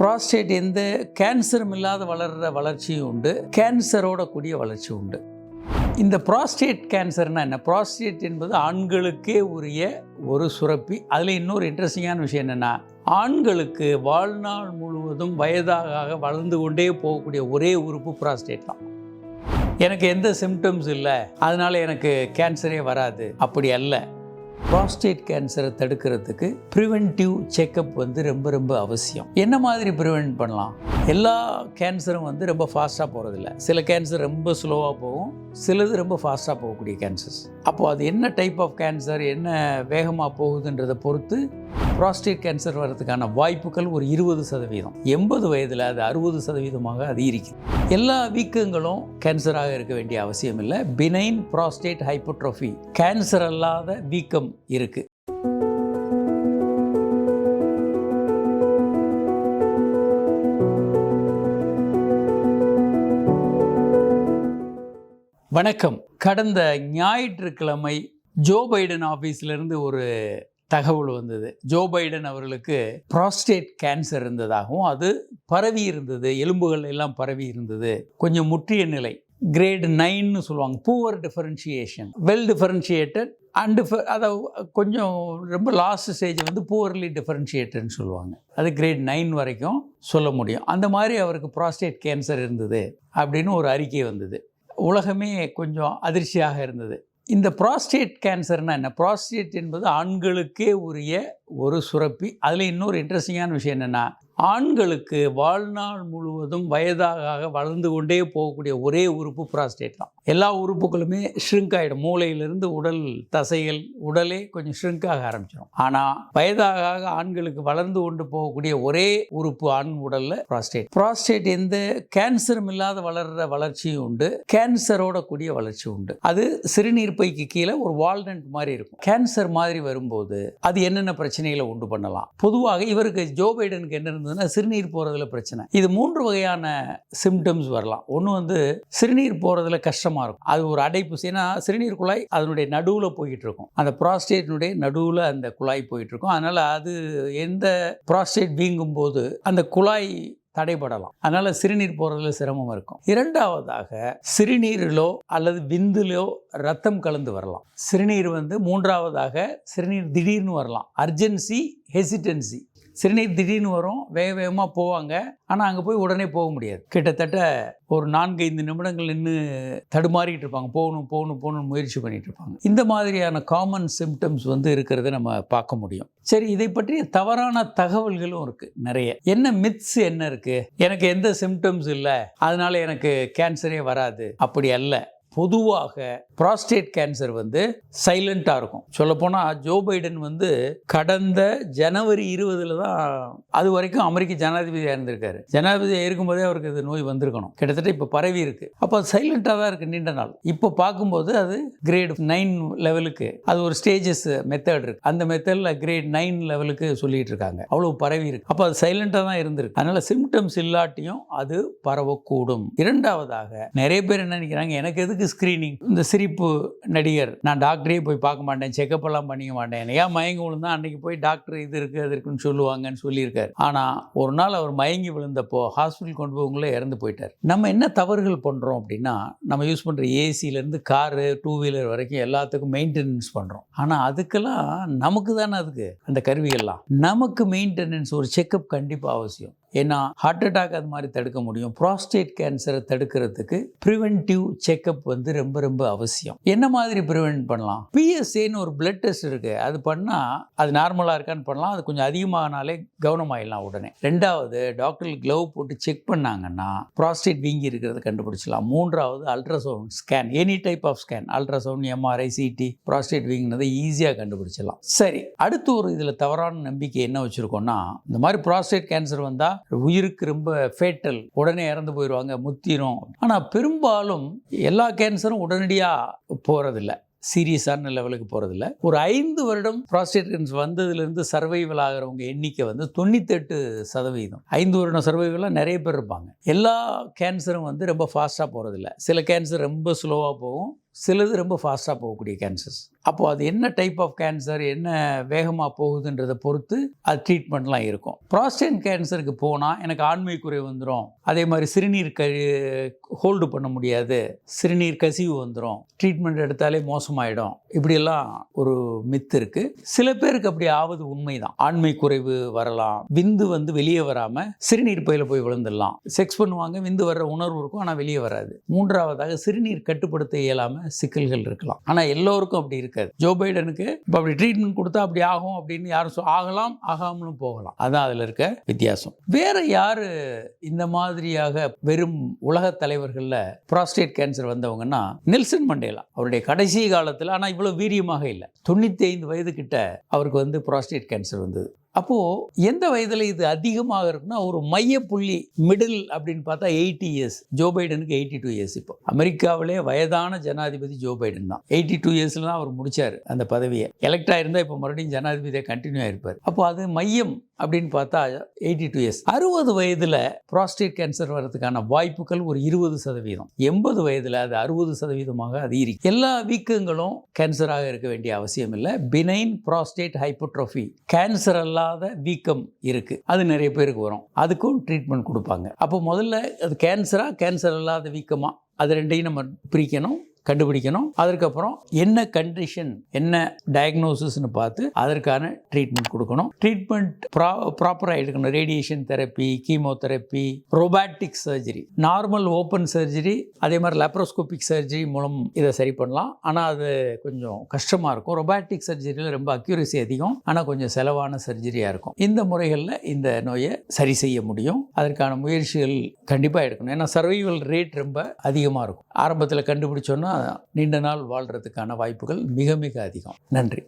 Prostate எந்த கேன்சரும் இல்லாத வளர்கிற வளர்ச்சியும் உண்டு. கேன்சரோட கூடிய வளர்ச்சி உண்டு. இந்த ப்ராஸ்டேட் கேன்சர்னா என்ன? ப்ராஸ்டேட் என்பது ஆண்களுக்கே உரிய ஒரு சுரப்பி. அதில் இன்னொரு இன்ட்ரெஸ்டிங்கான விஷயம் என்னென்னா ஆண்களுக்கு வாழ்நாள் முழுவதும் வயதாக வளர்ந்து கொண்டே போகக்கூடிய ஒரே உறுப்பு ப்ராஸ்டேட் தான். எனக்கு எந்த சிம்டம்ஸ் இல்லை அதனால எனக்கு கேன்சரே வராது. அப்படி அல்ல. ப்ராஸ்டேட் கேன்சரை தடுக்கிறதுக்கு ப்ரிவென்டிவ் செக்கப் வந்து ரொம்ப ரொம்ப அவசியம். என்ன மாதிரி ப்ரிவென்ட் பண்ணலாம்? எல்லா கேன்சரும் வந்து ரொம்ப ஃபாஸ்ட்டாக போகிறதில்ல சில கேன்சர் ரொம்ப ஸ்லோவாக போகும். சிலது ரொம்ப ஃபாஸ்ட்டாக போகக்கூடிய கேன்சர்ஸ் அப்போது அது என்ன டைப் ஆஃப் கேன்சர் என்ன வேகமாக போகுதுன்றதை பொறுத்து ப்ராஸ்டேட் கேன்சர் வர்றதுக்கான வாய்ப்புகள் ஒரு இருபது சதவீதம். எண்பது வயதில் அது அறுபது சதவீதமாக அதிகரிக்கும் எல்லா வீக்கங்களும் கேன்சராக இருக்க வேண்டிய அவசியம் இல்லை. பினைன் ப்ராஸ்டேட் ஹைப்போட்ரோஃபி கேன்சர் அல்லாத வீக்கம் இருக்குது வணக்கம். கடந்த ஞாயிற்றுக்கிழமை ஜோ பைடன் ஆஃபீஸ்லேருந்து ஒரு தகவல் வந்தது. ஜோ பைடன் அவர்களுக்கு ப்ராஸ்டேட் கேன்சர் இருந்ததாகவும் அது பரவி இருந்தது. எலும்புகள் எல்லாம் பரவி இருந்தது. கொஞ்சம் முற்றிய நிலை. கிரேடு நைன்னு சொல்லுவாங்க. Poor differentiation well differentiated and அதை கொஞ்சம் ரொம்ப லாஸ்ட் ஸ்டேஜ் வந்து பூவர்லி டிஃபரன்ஷியேட்டட்னு சொல்லுவாங்க. அது கிரேட் நைன் வரைக்கும் சொல்ல முடியும். அந்த மாதிரி அவருக்கு ப்ராஸ்டேட் கேன்சர் இருந்தது அப்படின்னு ஒரு அறிக்கை வந்தது. உலகமே கொஞ்சம் அதிர்ச்சியாக இருந்தது. இந்த ப்ராஸ்டேட் கேன்சர்னா என்ன? ப்ராஸ்டேட் என்பது ஆண்களுக்கே உரிய ஒரு சுரப்பி. அதில் இன்னொரு இன்ட்ரெஸ்டிங்கான விஷயம் என்னென்னா ஆண்களுக்கு வாழ்நாள் முழுவதும் வயதாக வளர்ந்து கொண்டே போகக்கூடிய ஒரே உறுப்பு ப்ராஸ்டேட் தான். எல்லா உறுப்புகளுமே ஷ்ரிங்க் ஆகிடும் மூளையிலிருந்து உடல் தசைகள் உடலே கொஞ்சம் ஷ்ரிங்க் ஆக ஆரம்பிச்சிடும் ஆனால் வயதாக ஆண்களுக்கு வளர்ந்து கொண்டு போகக்கூடிய ஒரே உறுப்பு ஆண் உடலில் ப்ராஸ்டேட் ப்ராஸ்டேட் எந்த கேன்சரும் இல்லாத வளர்கிற வளர்ச்சியும் உண்டு. கேன்சரோட கூடிய வளர்ச்சி உண்டு. அது சிறுநீர் பைக்கு கீழே ஒரு வால்நட் மாதிரி இருக்கும். கேன்சர் மாதிரி வரும்போது அது என்னென்ன பிரச்சனைகளை உண்டு பண்ணலாம்? பொதுவாக இவருக்கு ஜோ பைடனுக்கு என்ன இருந்ததுன்னா சிறுநீர் போகிறதுல பிரச்சனை. இது மூன்று வகையான சிம்டம்ஸ் வரலாம். ஒன்று வந்து சிறுநீர் போகிறதுல கஷ்டமாக இருக்கும். அது ஒரு அடைப்பு. ஏன்னா சிறுநீர் குழாய் அதனுடைய நடுவில் போய்கிட்டு இருக்கும் அந்த ப்ராஸ்டேட்டினுடைய நடுவில் அந்த குழாய் போயிட்டு இருக்கும் அதனால் அது எந்த ப்ராஸ்டேட் வீங்கும் போது அந்த குழாய் தடைபடலாம். அதனால் சிறுநீர் போகிறதுல சிரமம் இருக்கும். இரண்டாவதாக சிறுநீரிலோ அல்லது விந்திலோ ரத்தம் கலந்து வரலாம். சிறுநீர் வந்து மூன்றாவதாக சிறுநீர் திடீர்னு வரலாம். அர்ஜென்சி ஹெசிடென்சி சிறுநீர் திடீர்னு வரும் வேக வேகமாக போவாங்க. ஆனால் அங்கே போய் உடனே போக முடியாது. கிட்டத்தட்ட ஒரு நான்கு ஐந்து நிமிடங்கள் நின்று தடுமாறிட்டு இருப்பாங்க. போகணும் போகணும் போகணும்னு முயற்சி பண்ணிட்டு இருப்பாங்க. இந்த மாதிரியான காமன் சிம்டம்ஸ் வந்து இருக்கிறத நம்ம பார்க்க முடியும். சரி இதை பற்றி தவறான தகவல்களும் இருக்குது நிறைய. என்ன மித்ஸ் என்ன இருக்குது எனக்கு எந்த சிம்டம்ஸ் இல்லை? அதனால எனக்கு கேன்சரே வராது. அப்படி அல்ல. பொதுவாக ப்ராஸ்டேட் கேன்சர் வந்து சைலண்ட்டாக இருக்கும். சொல்லப்போனால் ஜோ பைடன் வந்து கடந்த ஜனவரி இருபதில் தான் அது வரைக்கும் அமெரிக்க ஜனாதிபதியாக இருந்திருக்காரு. ஜனாதிபதியாக இருக்கும்போதே அவருக்கு இது நோய் வந்திருக்கணும். கிட்டத்தட்ட இப்போ பரவி இருக்கு. அப்போ சைலண்ட்டாக தான் இருக்குது நீண்ட நாள். இப்போ பார்க்கும்போது அது கிரேட் நைன் லெவலுக்கு அது ஒரு ஸ்டேஜஸ் மெத்தட் இருக்கு. அந்த மெத்தடில் கிரேட் நைன் லெவலுக்கு சொல்லிட்டு இருக்காங்க. அவ்வளோ பரவி இருக்கு. அப்போ அது சைலண்ட்டாக தான் இருந்திருக்கு. அதனால சிம்டம்ஸ் இல்லாட்டியும் அது பரவக்கூடும். இரண்டாவதாக நிறைய பேர் என்ன நினைக்கிறாங்க எனக்கு எதுக்கு எதுக்கு ஸ்க்ரீனிங் இந்த சிரிப்பு நடிகர். நான் டாக்டரே போய் பார்க்க மாட்டேன். செக்அப் எல்லாம் பண்ணிக்க மாட்டேன். ஏன் மயங்கி விழுந்தா அன்னைக்கு போய் டாக்டர் இது இருக்குது அது இருக்குன்னு சொல்லுவாங்கன்னு சொல்லியிருக்காரு. ஆனால் ஒரு நாள் அவர் மயங்கி விழுந்தப்போ ஹாஸ்பிட்டல் கொண்டு போகவங்களே இறந்து போயிட்டார். நம்ம என்ன தவறுகள் பண்ணுறோம் அப்படின்னா நம்ம யூஸ் பண்ணுற ஏசிலேருந்து காரு டூ வீலர் வரைக்கும் எல்லாத்துக்கும் மெயின்டெனன்ஸ் பண்ணுறோம் ஆனால் அதுக்கெல்லாம் நமக்கு தானே அதுக்கு அந்த கருவிகள்லாம். நமக்கு மெயின்டெனன்ஸ் ஒரு செக்கப் கண்டிப்பாக அவசியம். ஏன்னா ஹார்ட் அட்டாக் அது மாதிரி தடுக்க முடியும். ப்ராஸ்டேட் கேன்சரை தடுக்கிறதுக்கு ப்ரிவென்டிவ் செக்கப் வந்து ரொம்ப ரொம்ப அவசியம். என்ன மாதிரி ப்ரிவென்ட் பண்ணலாம்? பிஎஸ்ஏன்னு ஒரு பிளட் டெஸ்ட் இருக்குது அது பண்ணால் அது நார்மலாக இருக்கான்னு பண்ணலாம். அது கொஞ்சம் அதிகமாகனாலே கவனமாயிடலாம் உடனே. ரெண்டாவது டாக்டர் க்ளவ் போட்டு செக் பண்ணாங்கன்னா ப்ராஸ்டேட் வீங்கி இருக்கிறத கண்டுபிடிச்சலாம் மூன்றாவது ultrasound scan any type of scan ultrasound MRI CT prostate வீங்கினதை ஈஸியாக கண்டுபிடிச்சலாம் சரி அடுத்து ஒரு இதில் தவறான நம்பிக்கை என்ன வச்சுருக்கோன்னா இந்த மாதிரி ப்ராஸ்டேட் கேன்சர் வந்தால் உயிருக்கு ரொம்ப ஃபேட்டல் உடனே இறந்து போயிடுவாங்க முத்திரும். ஆனால் பெரும்பாலும் எல்லா கேன்சரும் உடனடியாக போகிறதில்ல சீரியஸான லெவலுக்கு போகிறதில்ல ஒரு ஐந்து வருடம் ப்ராஸ்டேட் கேன்சர் வந்ததுலேருந்து சர்வைவல் ஆகிறவங்க எண்ணிக்கை வந்து தொண்ணூத்தெட்டு சதவீதம். ஐந்து வருடம் சர்வைவலாக நிறைய பேர் இருப்பாங்க. எல்லா கேன்சரும் வந்து ரொம்ப ஃபாஸ்ட்டாக போகிறதில்ல சில கேன்சர் ரொம்ப ஸ்லோவாக போகும். சிலது ரொம்ப ஃபாஸ்ட்டாக போகக்கூடிய கேன்சர்ஸ் அப்போது அது என்ன டைப் ஆஃப் கேன்சர் என்ன வேகமாக போகுதுன்றதை பொறுத்து அது ட்ரீட்மெண்ட்லாம் இருக்கும். ப்ராஸ்டேட் கேன்சருக்கு போனால் எனக்கு ஆண்மை குறை வந்துடும் அதே மாதிரி சிறுநீர் க ஹோல்டு பண்ண முடியாது. சிறுநீர் கசிவு வந்துடும் ட்ரீட்மெண்ட் எடுத்தாலே மோசமாயிடும். இப்படியெல்லாம் ஒரு மித்து இருக்குது சில பேருக்கு அப்படி ஆவது உண்மைதான். ஆண்மை குறைவு வரலாம். விந்து வந்து வெளியே வராமல் சிறுநீர் பையில் போய் விழுந்துடலாம். செக்ஸ் பண்ணுவாங்க விந்து வர்ற உணர்வு இருக்கும் ஆனால் வெளியே வராது. மூன்றாவதாக சிறுநீர் கட்டுப்படுத்த இயலாமல் சிக்கல்கள் இருக்கலாம். ஆனால் எல்லோருக்கும் அப்படி இருக்காது. ஜோ பைடனுக்கு இப்போ அப்படி ட்ரீட்மெண்ட் கொடுத்தா அப்படி ஆகும் அப்படின்னு யாரும் சொ ஆகலாம் ஆகாமலும் போகலாம். அதுதான் அதில் இருக்க வித்தியாசம். வேறு யார் இந்த மாதிரியாக வெறும் உலக தலைவர்களில் ப்ராஸ்டேட் கேன்சர் வந்தவங்கன்னா நெல்சன் மண்டேலா. அவருடைய கடைசி காலத்தில் ஆனால் இவ்வளோ வீரியமாக இல்லை. தொண்ணூற்றி ஐந்து வயது கிட்ட அவருக்கு வந்து ப்ராஸ்டேட் கேன்சர் வந்தது. அப்போது எந்த வயதில் இது அதிகமாக இருக்குன்னா ஒரு மையப்புள்ளி மிடில் அப்படின்னு பார்த்தா எயிட்டி இயர்ஸ் ஜோ பைடனுக்கு எயிட்டி டூ இயர்ஸ் இப்போ. அமெரிக்காவிலே வயதான ஜனாதிபதி ஜோ பைடன் தான். எயிட்டி டூ இயர்ஸில் தான் அவர் முடித்தார் அந்த பதவியை. எலெக்ட் ஆகிருந்தால் இப்போ மறுபடியும் ஜனாதிபதியை கண்டினியூ ஆகிருப்பார் அப்போ அது மையம் அப்படின்னு பார்த்தா எயிட்டி டூ இயர்ஸ் அறுபது வயதில் ப்ராஸ்டேட் கேன்சர் வர்றதுக்கான வாய்ப்புகள் ஒரு இருபது சதவீதம். எண்பது வயதில் அது அறுபது சதவீதமாக அதிகரிக்கும் எல்லா வீக்கங்களும் கேன்சராக இருக்க வேண்டிய அவசியம் இல்லை. பினைன் ப்ராஸ்டேட் ஹைப்போட்ரோஃபி கேன்சர் இல்லாத வீக்கம் இருக்கு. அது நிறைய பேருக்கு வரும். அதுக்கும் ட்ரீட்மெண்ட் கொடுப்பாங்க. அப்போ முதல்ல அது கேன்சரா கேன்சர் இல்லாத வீக்கமா? அது ரெண்டையும் நம்ம பிரிக்கணும். கண்டுபிடிக்கணும். அதற்கப்புறம் என்ன கண்டிஷன் என்ன டயக்னோசிஸ்னு பார்த்து அதற்கான ட்ரீட்மெண்ட் கொடுக்கணும். ட்ரீட்மெண்ட் ப்ரா ப்ராப்பராக எடுக்கணும். Radiation therapy chemotherapy robotic surgery normal open surgery அதே மாதிரி லேப்ரோஸ்கோபிக் சர்ஜரி மூலம் இதை சரி பண்ணலாம். ஆனால் அது கொஞ்சம் கஷ்டமாக இருக்கும். ரொபாட்டிக் சர்ஜரியில் ரொம்ப அக்யூரசி அதிகம். ஆனால் கொஞ்சம் செலவான சர்ஜரியாக இருக்கும். இந்த முறைகளில் இந்த நோயை சரி செய்ய முடியும். அதற்கான முயற்சிகள் கண்டிப்பாக எடுக்கணும். ஏன்னா சர்வைவல் ரேட் ரொம்ப அதிகமாக இருக்கும். ஆரம்பத்தில் கண்டுபிடிச்சோன்னா நீண்ட நாள் வாழ்கிறதுக்கான வாய்ப்புகள் மிக மிக அதிகம். நன்றி.